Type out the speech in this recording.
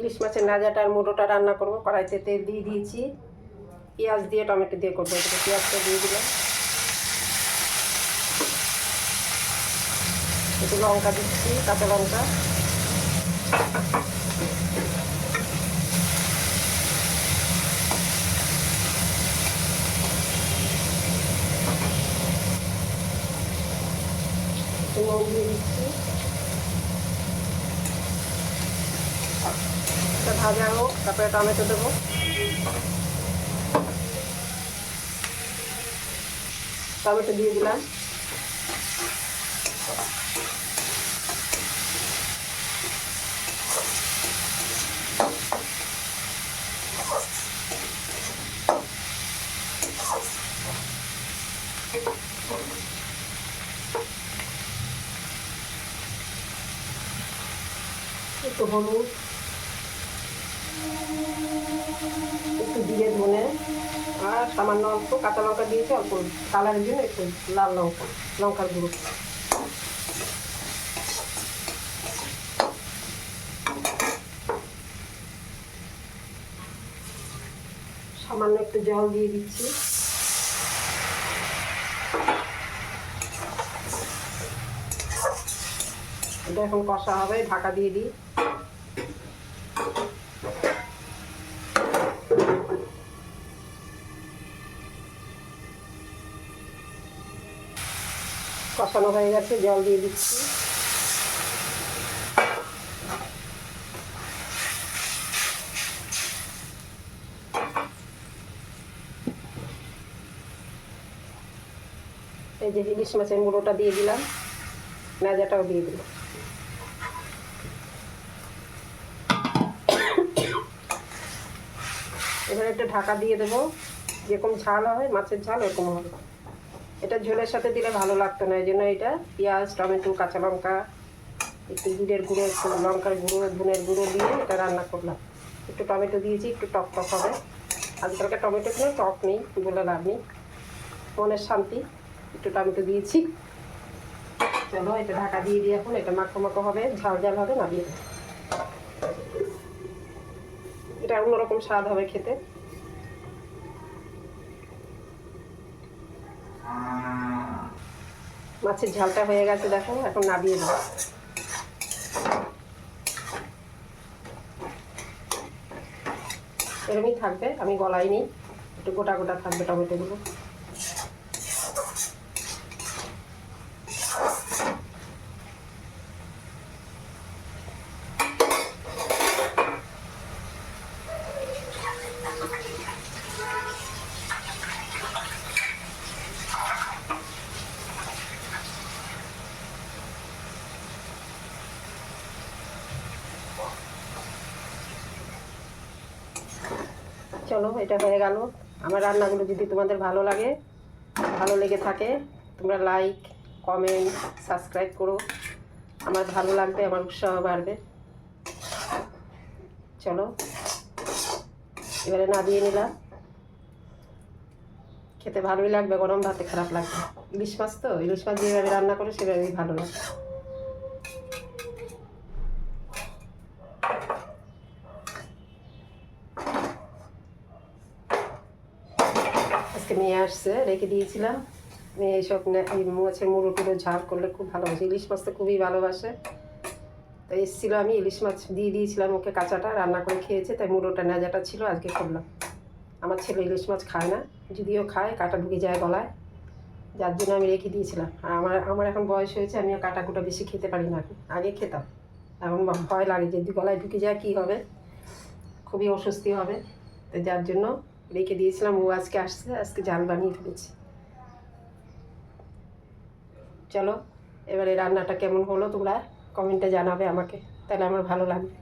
ইলিশ মাছের নাজাটা আর মুড়োটা রান্না করব। কড়াইতে তেল দিয়ে দিয়েছি। পেঁয়াজ দিয়ে টমেটো দিয়ে করব। পেঁয়াজটা দিয়ে দিলাম। একটু লঙ্কা দিচ্ছি, কাঁচা লঙ্কা। নুন দিয়ে দিচ্ছি। ভাজা হোক তারপরে টমেটো দেবো। টমেটো দিয়ে দিলাম। একটু হলুদ। একটু দিয়ে ধনে আর সামান্য অল্প কাঁচা লঙ্কা দিয়েছি, অল্প কালারের জন্য একটু লাল লঙ্কা, লঙ্কার গুঁড়ো। সামান্য একটু জল দিয়ে দিচ্ছি। এটা এখন কষা হবে, ঢাকা দিয়ে দিই। কষানো হয়ে গেছে, জল দিয়ে দিচ্ছি। এই যে ইলিশ মাছের মুড়োটা দিয়ে দিলাম নাজাটাও দিয়ে দিলাম। এবার একটা ঢাকা দিয়ে দেবো, যেরকম ঝাল হয়, মাছের ঝাল ওরকম হবে। এটা ঝোলের সাথে দিলে ভালো লাগতো না এই জন্য এটা পেঁয়াজ, টমেটো, কাঁচা লঙ্কা, একটু জিরের গুঁড়ো, একটু লঙ্কার গুঁড়ো, ধনের গুঁড়ো দিয়ে এটা রান্না করলাম। একটু টমেটো দিয়েছি, একটু টক টক হবে। আজকালকার টমেটো কোনো টক নেই, বলে লাভ নেই। মনের শান্তি, একটু টমেটো দিয়েছি। চলো, এটা ঢাকা দিয়ে দিয়ে এখন, এটা মাখো মাখো হবে, ঝাল ঝাল হবে না দিয়ে দেবো। এটা অন্যরকম স্বাদ হবে খেতে। মাছের ঝালটা হয়ে গেছে, দেখো, এখন নাবিয়ে দেবো এরকমই থাকবে, আমি গলাইনি একটু গোটা গোটা থাকবে টমেটোগুলো। চলো, এটা হয়ে গেল। আমার রান্নাগুলো যদি তোমাদের ভালো লাগে, ভালো লেগে থাকে, তোমরা লাইক কমেন্ট সাবস্ক্রাইব করো। আমার ভালো লাগবে, আমার উৎসাহ বাড়বে। চলো, এবারে না দিয়ে নিলাম। খেতে ভালোই লাগবে, গরম ভাতে খারাপ লাগবে। ইলিশ মাছ তো, ইলিশ মাছ যেভাবে রান্না করে, সেভাবেই ভালো লাগে। আজকে মেয়ে আসছে, রেখে দিয়েছিলাম। মেয়ে এইসব মাছের মুড়ো টুড়ো ঝাল করলে খুব ভালোবাসে। ইলিশ মাছ তো খুবই ভালোবাসে। তাই এসেছিল আমি, ইলিশ মাছ দিয়ে দিয়েছিলাম ওকে কাঁচাটা, রান্না করে খেয়েছে, তাই মুড়োটা নেজাটা ছিল, আজকে করলাম। আমার ছেলে ইলিশ মাছ খায় না, যদিও খায়, কাটা ঢুকে যায় গলায়। যার জন্য আমি রেখে দিয়েছিলাম। আর আমার আমার এখন বয়স হয়েছে, আমিও কাটা কুটা বেশি খেতে পারি না। আগে খেতাম। এখন ভয় লাগে যদি গলায় ঢুকে যায়, কী হবে? খুবই অস্বস্তি হবে। তো যার জন্য রেখে দিয়েছিলাম, ও আজকে আসছে, আজকে জাল বানিয়ে ফেলেছি। চলো, এবারে রান্নাটা কেমন হলো তোমরা কমেন্টে জানাবে আমাকে, তাহলে আমার ভালো লাগবে।